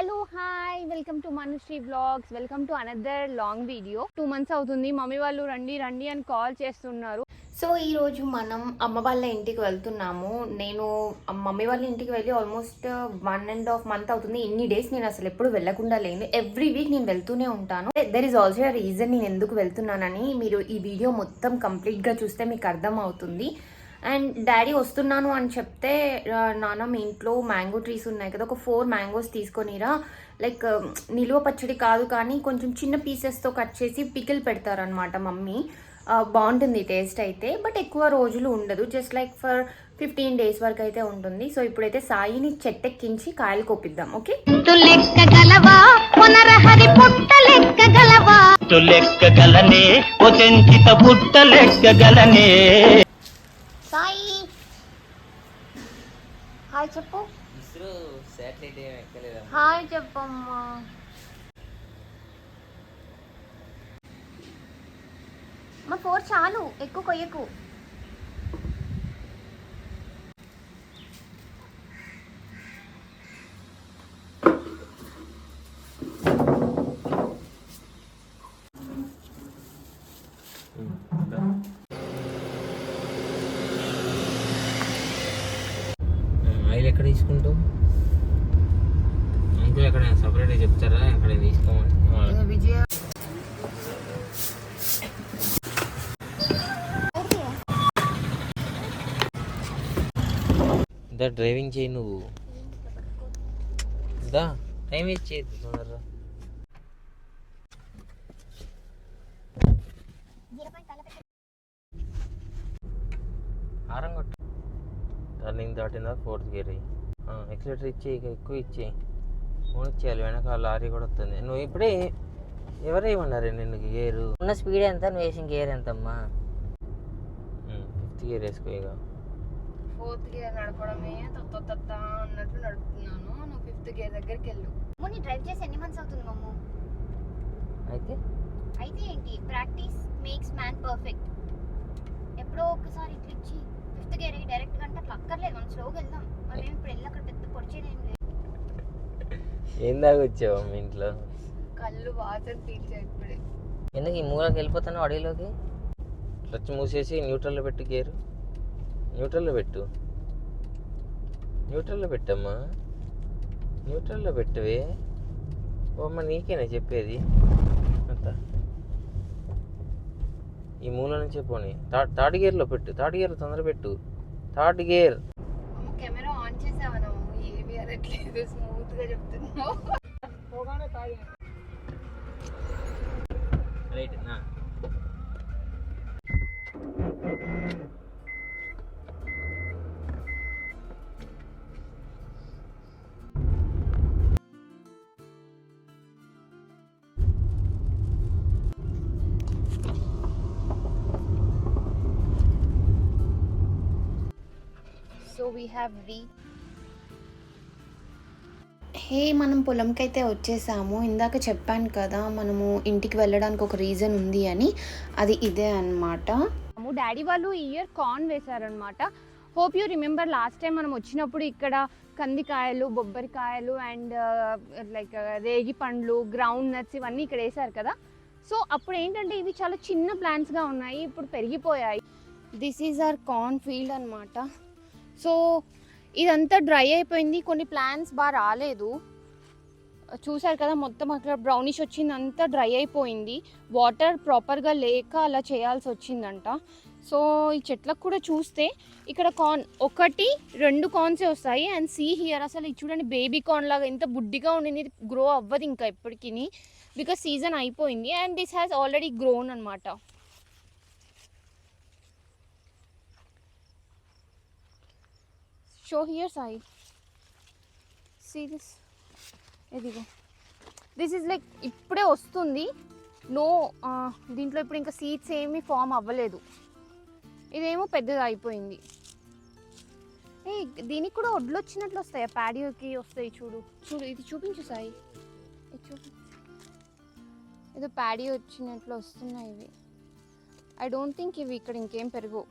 Hello hi. Welcome to Manushri blogs welcome to another long video. Two months అవుతుంది. Mummy వాళ్ళు రండి రండి అని కాల్ చేస్తున్నారు. సో ఈరోజు మనం అమ్మ వాళ్ళ ఇంటికి వెళ్తున్నాము. నేను మమ్మీ వాళ్ళ ఇంటికి వెళ్ళి almost one and half month అవుతుంది. ఇన్ని డేస్ నేను అసలు ఎప్పుడు వెళ్ళకుండా లేను. ఎవ్రీ వీక్ నేను వెళ్తూనే ఉంటాను. దెర్ ఇస్ ఆల్సో రీజన్ నేను ఎందుకు వెళ్తున్నానని మీరు ఈ వీడియో మొత్తం కంప్లీట్గా చూస్తే మీకు అర్థం అవుతుంది అండ్ డాడీ వస్తున్నాను అని చెప్తే "ఆ, నాన్న మీ ఇంట్లో మ్యాంగో ట్రీస్ ఉన్నాయి కదా ఒక ఫోర్ మ్యాంగోస్ తీసుకొనిరా. లైక్ నిలువ పచ్చడి కాదు కానీ కొంచెం చిన్న పీసెస్తో కట్ చేసి పికిల్ పెడతారనమాట మమ్మీ. బాగుంటుంది టేస్ట్ అయితే బట్ ఎక్కువ రోజులు ఉండదు. Just like for fifteen days వరకు అయితే ఉంటుంది. సో ఇప్పుడైతే సాయిని చెట్టెక్కించి కాయలు కోపిద్దాం ఓకే లెక్కగలనే ఓ చెంచిత పుట్ట లెక్కగలనే సాయి హాయ్ చెప్పు. ఇస్రో శాటిలైట్ ఏం ఎక్కలేదా హాయ్ చెప్పమ్మా. మా ఫోర్ చాలు ఎక్కువ కొయ్యకు. తీసుకుంటావు అంకుల్ ఎక్కడ సపరేట్గా చెప్తారా? ఎక్కడ తీసుకోమని? విజయ దా డ్రైవింగ్ చేయి నువ్వు. దా టైం ఇచ్చేది తొందరగా. హారం కొట్టు. టర్నింగ్ దాటిన ఫోర్త్ గేర్ ఎక్సిలేటర్ ఇచ్చేయి ఇక ఎక్కువ ఇచ్చేయి ఫోన్ ఇచ్చేయాలి వెనక లారీ కూడా వస్తుంది. నువ్వు ఇప్పుడే ఎవరేమన్నారు నిన్ను గేరు? ఉన్న స్పీడ్ ఎంత? నువ్వు వేసిన గేర్ ఎంతమ్మా? ఫిఫ్త్ గేర్ వేసుకో ఇక. ఫోర్త్ గేర్ నడపడమే తొత్త తొత్త అన్నట్టు నడుపుతున్నాను. నువ్వు ఫిఫ్త్ గేర్ దగ్గరికి వెళ్ళు. నీ డ్రైవ్ చేసి ఎన్ని మంత్స్ అవుతుంది మమ్ము? అయితే? అయితే ఏంటి? Practice makes man perfect. ఎప్పుడో ఒకసారి ఇట్లా ఇచ్చి. గేర్ డైరెక్ట్ కంటే అట్లా అక్కర్లేదు మనం స్లోగా వెళ్దాం. మనం ఇప్పుడు వెళ్ళి అక్కడ పెద్ద పొడిచేది ఏం లేదు ఏం దాకా వచ్చావు మీ ఇంట్లో? కళ్ళు వాసన ఇప్పుడే. ఎందుకు ఈ మూలకి వెళ్ళిపోతాను అడవిలోకి? క్లచ్ మూసేసి న్యూట్రల్లో పెట్టు గేరు. న్యూట్రల్లో పెట్టు. న్యూట్రల్లో పెట్టమ్మా. న్యూట్రల్లో పెట్టవే. ఓ అమ్మ నీకేనా చెప్పేది? అంత. ఈ మూల నుంచే పోనీ. థర్డ్ గేర్లో పెట్టు. థర్డ్ గేర్ తొందర పెట్టు. Third gear. కెమెరా ఆన్ చేసావా నువ్వు? ఏవి అనట్లేదు స్మూత్గా చెప్తున్నావు రైట్ నా. వీ హ్యావ్ రీ హే మనం పొలంకి అయితే వచ్చేసాము. ఇందాక చెప్పాను కదా మనము ఇంటికి వెళ్ళడానికి ఒక రీజన్ ఉంది అని. అది ఇదే అన్నమాట. డాడీ వాళ్ళు ఈ year corn వేశారనమాట hope you remember last time మనం వచ్చినప్పుడు ఇక్కడ కందికాయలు బొబ్బరికాయలు అండ్ లైక్ రేగి పండ్లు గ్రౌండ్ నట్స్ ఇవన్నీ ఇక్కడ వేశారు కదా. సో అప్పుడు ఏంటంటే ఇవి చాలా చిన్న ప్లాంట్స్గా ఉన్నాయి ఇప్పుడు పెరిగిపోయాయి. This is our corn field అనమాట సో ఇదంతా డ్రై అయిపోయింది. కొన్ని ప్లాన్స్ బాగా రాలేదు. చూసారు కదా మొత్తం అక్కడ బ్రౌనిష్ వచ్చింది అంతా డ్రై అయిపోయింది. వాటర్ ప్రాపర్గా లేక అలా చేయాల్సి వచ్చిందంట. సో ఈ చెట్లకు కూడా చూస్తే ఇక్కడ కార్న్ ఒకటి రెండు కార్న్సే వస్తాయి. అండ్ సీ హియర్ అసలు ఇది చూడండి బేబీ కార్న్ లాగా ఎంత బుడ్డిగా ఉండింది. గ్రో అవ్వదు ఇంకా ఎప్పటికీ. బికాస్ సీజన్ అయిపోయింది. And this has already grown అనమాట show here Sai see this ఇదిగో దిస్ ఈజ్ లైక్ ఇప్పుడే వస్తుంది. నో దీంట్లో ఇప్పుడు ఇంకా సీడ్స్ ఏమీ ఫామ్ అవ్వలేదు. ఇదేమో పెద్దది అయిపోయింది. ఏ దీనికి కూడా ఒడ్లు వచ్చినట్లు వస్తాయా? ప్యాడియోకి వస్తాయి చూడు. చూడు ఇది చూపించు సాయి ఇది ఏదో ప్యాడియో వచ్చినట్లు వస్తున్నాయి ఇవి. ఐ డోంట్ థింక్ ఇవి ఇక్కడ ఇంకేం పెరుగు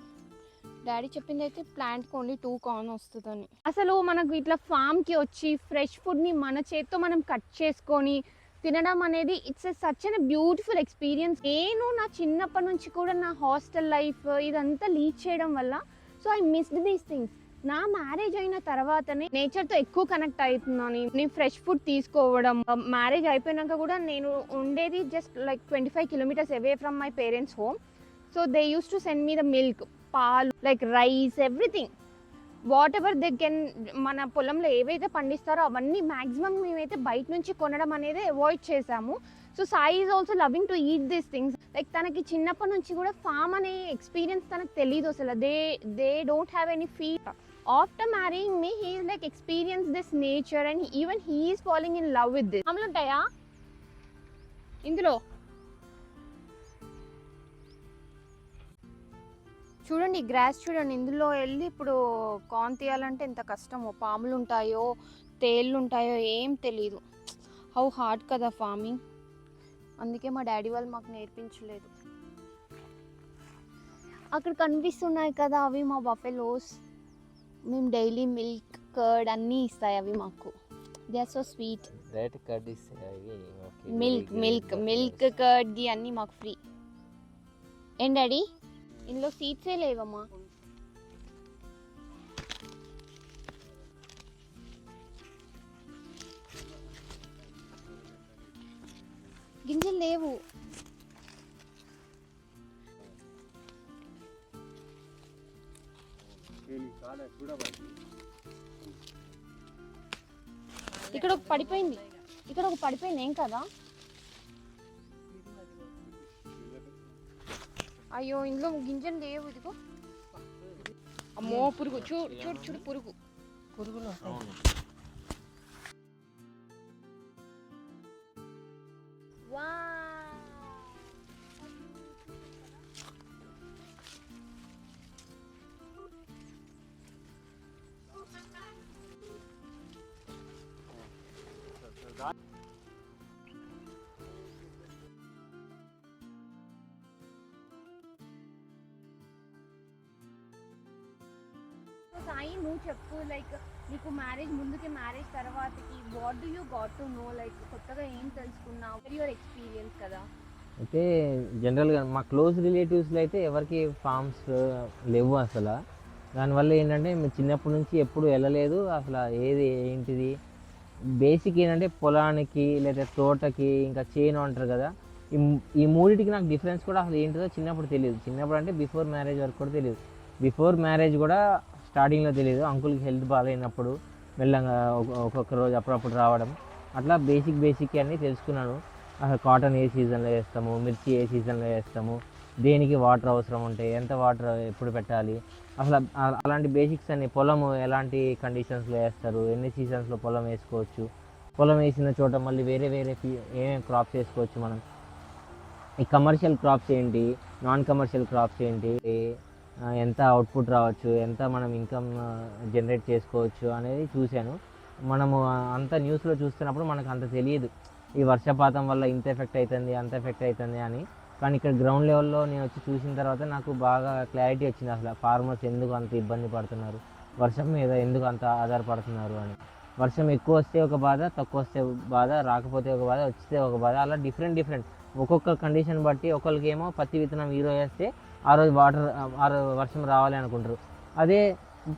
డాడీ చెప్పింది అయితే ప్లాంట్కి ఓన్లీ టూ కార్న్ వస్తుందని. అసలు మనకు ఇట్లా ఫామ్కి వచ్చి ఫ్రెష్ ఫుడ్ని మన చేత్తో మనం కట్ చేసుకొని తినడం అనేది it's such an beautiful experience నేను నా చిన్నప్పటి నుంచి కూడా నా హాస్టల్ లైఫ్ ఇదంతా లీడ్ చేయడం వల్ల so I missed these things నా మ్యారేజ్ అయిన తర్వాతనే నేచర్తో ఎక్కువ కనెక్ట్ అవుతున్నాను నేను ఫ్రెష్ ఫుడ్ తీసుకోవడం మ్యారేజ్ అయిపోయినాక కూడా నేను ఉండేది just like twenty five kilometres away from my parents home so they use to send me the milk పాలు like rice everything whatever they can మన పొలంలో ఏవైతే పండిస్తారో అవన్నీ మ్యాక్సిమం మేమైతే బయట నుంచి కొనడం అనేది అవాయిడ్ చేసాము so Sai is also loving to eat these things like తనకి చిన్నప్పటి నుంచి కూడా ఫామ్ అనే ఎక్స్పీరియన్స్ తనకు తెలియదు అసలు. They they don't have any fee after marrying me he like experience this nature and even he is following in love with this అమలు ఉంటాయా ఇందులో చూడండి గ్రాస్ చూడండి. ఇందులో వెళ్ళి ఇప్పుడు కాన్ తీయాలంటే ఎంత కష్టమో పాములు ఉంటాయో తేళ్ళు ఉంటాయో ఏం తెలీదు. హౌ హార్డ్ కదా ఫార్మింగ్ అందుకే మా డాడీ వాళ్ళు మాకు నేర్పించలేదు. అక్కడ కనిపిస్తున్నాయి కదా అవి మా బఫెలోస్ మేము డైలీ మిల్క్ కర్డ్ అన్నీ ఇస్తాయి అవి మాకు. దే ఆర్ సో స్వీట్ అవి. ఓకే మిల్క్ మిల్క్ మిల్క్ కర్డ్ది అన్నీ మాకు ఫ్రీ ఏం డాడీ? ఇందులో సీట్సే లేవమ్మా. గింజలు లేవు. ఇక్కడ ఒక పడిపోయింది. ఇక్కడ ఒక పడిపోయింది ఏం కదా? అయ్యో ఇందులో గింజలు లేవు ఇదిగో. అమ్మో పురుగు చూడు చూడు చూడు పురుగు. పురుగులు. అవును. సాయి నువ్వు చెప్పు లైక్ నీకు మ్యారేజ్ ముందుకి మ్యారేజ్ తర్వాతకి what do you got to know like కొత్తగా ఏం తెలుసుకున్నావు? యువర్ ఎక్స్పీరియన్స్ కదా? అయితే జనరల్గా మా క్లోజ్ రిలేటివ్స్లో అయితే ఎవరికి ఫామ్స్ uh, లేవు అసలు. దానివల్ల ఏంటంటే మేము చిన్నప్పటి నుంచి ఎప్పుడు వెళ్ళలేదు. అసలు ఏది ఏంటిది? బేసిక్ ఏంటంటే పొలానికి లేదా తోటకి ఇంకా చేను అంటారు కదా. ఈ ఈ మూడింటికి నాకు డిఫరెన్స్ కూడా అసలు ఏంటిదో చిన్నప్పుడు తెలియదు. చిన్నప్పుడు అంటే బిఫోర్ మ్యారేజ్ వరకు కూడా తెలియదు. బిఫోర్ మ్యారేజ్ కూడా స్టార్టింగ్లో తెలియదు అంకుల్కి హెల్త్ బాగాలేనప్పుడు మెల్లగా ఒక్కొక్క రోజు అప్పుడప్పుడు రావడం. అట్లా బేసిక్ బేసిక్ అన్నీ తెలుసుకున్నాను. అసలు కాటన్ ఏ సీజన్లో వేస్తాము? మిర్చి ఏ సీజన్లో వేస్తాము? దేనికి వాటర్ అవసరం ఉంటాయి ఎంత వాటర్ ఎప్పుడు పెట్టాలి? అసలు అలాంటి బేసిక్స్ అన్ని పొలం ఎలాంటి కండిషన్స్లో వేస్తారు? ఎన్ని సీజన్స్లో పొలం వేసుకోవచ్చు? పొలం వేసిన చోట మళ్ళీ వేరే వేరే ఏమేమి క్రాప్స్ వేసుకోవచ్చు మనం? ఈ కమర్షియల్ క్రాప్స్ ఏంటి? నాన్ కమర్షియల్ క్రాప్స్ ఏంటి? ఎంత అవుట్పుట్ రావచ్చు ఎంత మనం ఇన్కమ్ జనరేట్ చేసుకోవచ్చు అనేది చూశాను. మనము అంత న్యూస్లో చూస్తున్నప్పుడు మనకు అంత తెలియదు. ఈ వర్షపాతం వల్ల ఇంత ఎఫెక్ట్ అవుతుంది అంత ఎఫెక్ట్ అవుతుంది అని. కానీ ఇక్కడ గ్రౌండ్ లెవెల్లో నేను వచ్చి చూసిన తర్వాత నాకు బాగా క్లారిటీ వచ్చింది అసలు. ఫార్మర్స్ ఎందుకు అంత ఇబ్బంది పడుతున్నారు? వర్షం మీద ఎందుకు అంత ఆధారపడుతున్నారు అని. వర్షం ఎక్కువ వస్తే ఒక బాధ తక్కువ వస్తే బాధ రాకపోతే ఒక బాధ వస్తే ఒక బాధ అలా డిఫరెంట్ డిఫరెంట్ ఒక్కొక్క కండిషన్ బట్టి ఒకరికి ఏమో పత్తి విత్తనం హీరో వేస్తే ఆ రోజు వాటర్ ఆ రోజు వర్షం రావాలి అనుకుంటారు. అదే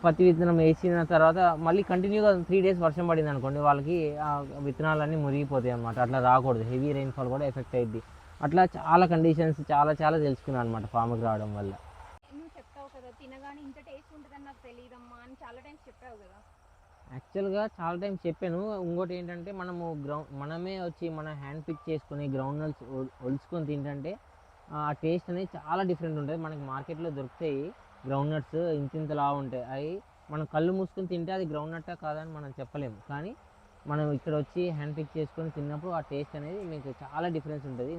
పత్తి విత్తనం వేసిన తర్వాత మళ్ళీ కంటిన్యూగా త్రీ డేస్ వర్షం పడింది అనుకోండి వాళ్ళకి ఆ విత్తనాలన్నీ మురిగిపోతాయి అనమాట అట్లా రాకూడదు. హెవీ రెయిన్ఫాల్ కూడా ఎఫెక్ట్ అయ్యిద్ది అట్లా చాలా కండిషన్స్ చాలా చాలా తెలుసుకున్నాను అనమాట ఫామ్కి రావడం వల్ల. యాక్చువల్గా చాలా టైం చెప్పాను. ఇంకోటి ఏంటంటే మనము గ్రౌండ్ మనమే వచ్చి మన హ్యాండ్ పిక్ చేసుకుని గ్రౌండ్ నట్స్ ఒలుచుకొని తింటుంటే ఆ టేస్ట్ అనేది చాలా డిఫరెంట్ ఉంటుంది మనకి మార్కెట్లో దొరుకుతాయి. గ్రౌండ్ నట్స్ ఇంత ఇంతలా ఉంటాయి. అవి మనం కళ్ళు మూసుకొని తింటే అది గ్రౌండ్ నట్టా కాదని మనం చెప్పలేము. కానీ మనం ఇక్కడ వచ్చి హ్యాండ్ పిక్ చేసుకొని తిన్నప్పుడు ఆ టేస్ట్ అనేది మీకు చాలా డిఫరెన్స్ ఉంటుంది.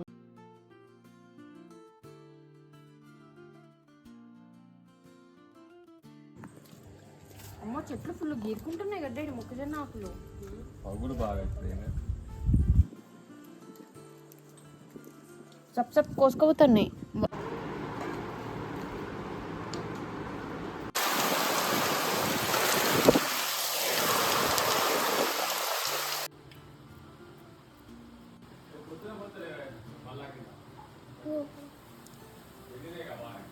అమ్మో చెట్లు ఫుల్ గీరుకుంటున్నాయి కదా ఈ మొక్కజొన్న ఆకులు. బాగా सब सब कोस कबूतर तो नहीं Thank you. तो-